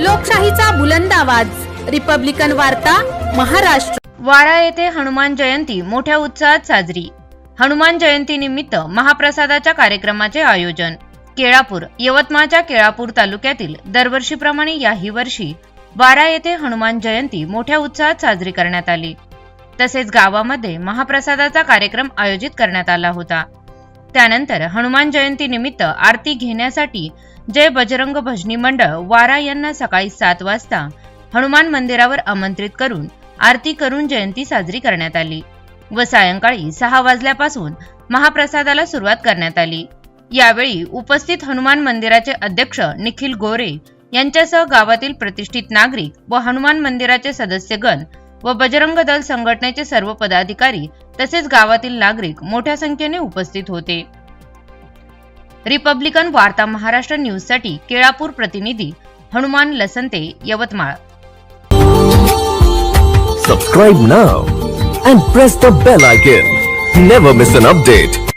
लोकशाहीचा बुलंद आवाज. रिपब्लिकन वार्ता महाराष्ट्र. वारा येथे हनुमान जयंती मोठ्या उत्साहात साजरी. हनुमान जयंती निमित्त महाप्रसादाच्या कार्यक्रमाचे आयोजन. केळापूर यवतमाळच्या केळापूर तालुक्यातील दरवर्षीप्रमाणे याही वर्षी वारा येथे हनुमान जयंती मोठ्या उत्साहात साजरी करण्यात आली. तसेच गावामध्ये महाप्रसादाचा कार्यक्रम आयोजित करण्यात आला होता. त्यानंतर हनुमान जयंती निमित्त आरती घेण्यासाठी जय बजरंग भजनी मंडळ वारा यांना सकाळी सात वाजता हनुमान मंदिरावर आमंत्रित करून आरती करून जयंती साजरी करण्यात आली व सायंकाळी सहा वाजल्यापासून महाप्रसादाला सुरुवात करण्यात आली. यावेळी उपस्थित हनुमान मंदिराचे अध्यक्ष निखिल गोरे यांच्यासह गावातील प्रतिष्ठित नागरिक व हनुमान मंदिराचे सदस्यगण व बजरंग दल संघटनेचे सर्व पदाधिकारी तसेच गावातील नागरिक मोठ्या संख्येने उपस्थित होते. रिपब्लिकन वार्ता महाराष्ट्र न्यूजसाठी केळापूर प्रतिनिधी Hanuman Lasante Yavatmal. Subscribe now and press the bell icon never miss an update